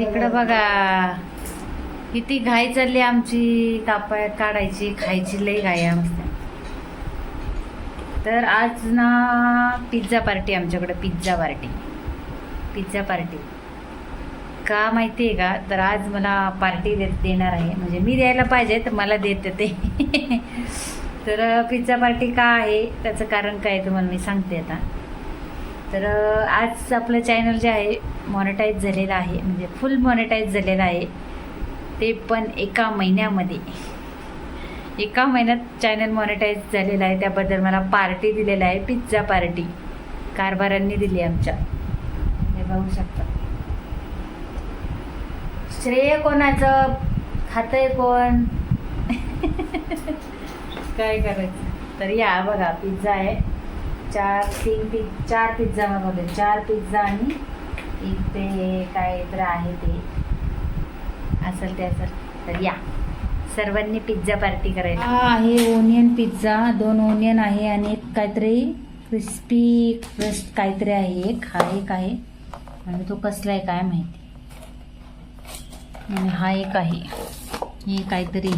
इकडं बघा. किती घाई चालली आमची. कापाय काढायची खायची लई घाई आहे आमच्या तर आज ना पिझ्झा पार्टी आमच्याकडे पिझ्झा पार्टी. Pizza party. का माहिती आहे का? तर आज मला पार्टी दे देणार आहे. म्हणजे मी द्यायला पाहिजे तर मला देते ते. तर पिझ्झा पार्टी का आहे? त्याचं कारण काय आहे तुम्हाला मी सांगते आता. तर आज आपलं चॅनल जे आहे मॉनिटाईज झालेलं आहे. म्हणजे फुल मॉनिटाईज झालेलं आहे. ते पण एका महिन्यामध्ये. एका महिन्यात चॅनल मॉनिटाईज झालेलं आहे. त्याबद्दल मला पार्टी दिलेलं आहे. पिझ्झा पार्टी कारभारांनी दिली आमच्या. हे बघू शकता. श्रेय कोणाचं? खातंय कोण? काय करायचं? तर या बघा पिझ्झा आहे. चार तीन पि चार पिझ्झा मागवले चार पिझ्झा आणि एक ते काय तर आहे ते. असेल ते असेल. तर या. सर्वांनी पिझ्झा पार्टी करायला. हा आहे ओनियन पिझ्झा दोन ओनियन आहे आणि एक काहीतरी क्रिस्पी क्रस्ट काहीतरी आहे. एक हा एक आहे. आणि तो कसला आहे काय माहिती. आणि हा एक आहे. हे काहीतरी.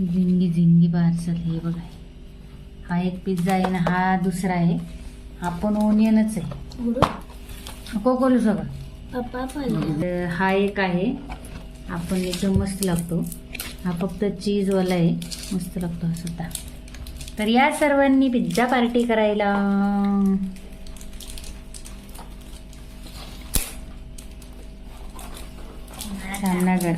झिंगी झिंगी पार्सल हे बघा. हा एक पिझ्झा आहे आणि हा दुसरा आहे. हा पण ओनियनच आहे नको करू सगळं. हा एक आहे. आपण एकदम मस्त लागतो. हा फक्त चीजवाला आहे. मस्त लागतो हा सुद्धा तर या सर्वांनी पिझ्झा पार्टी करायला. रामनगर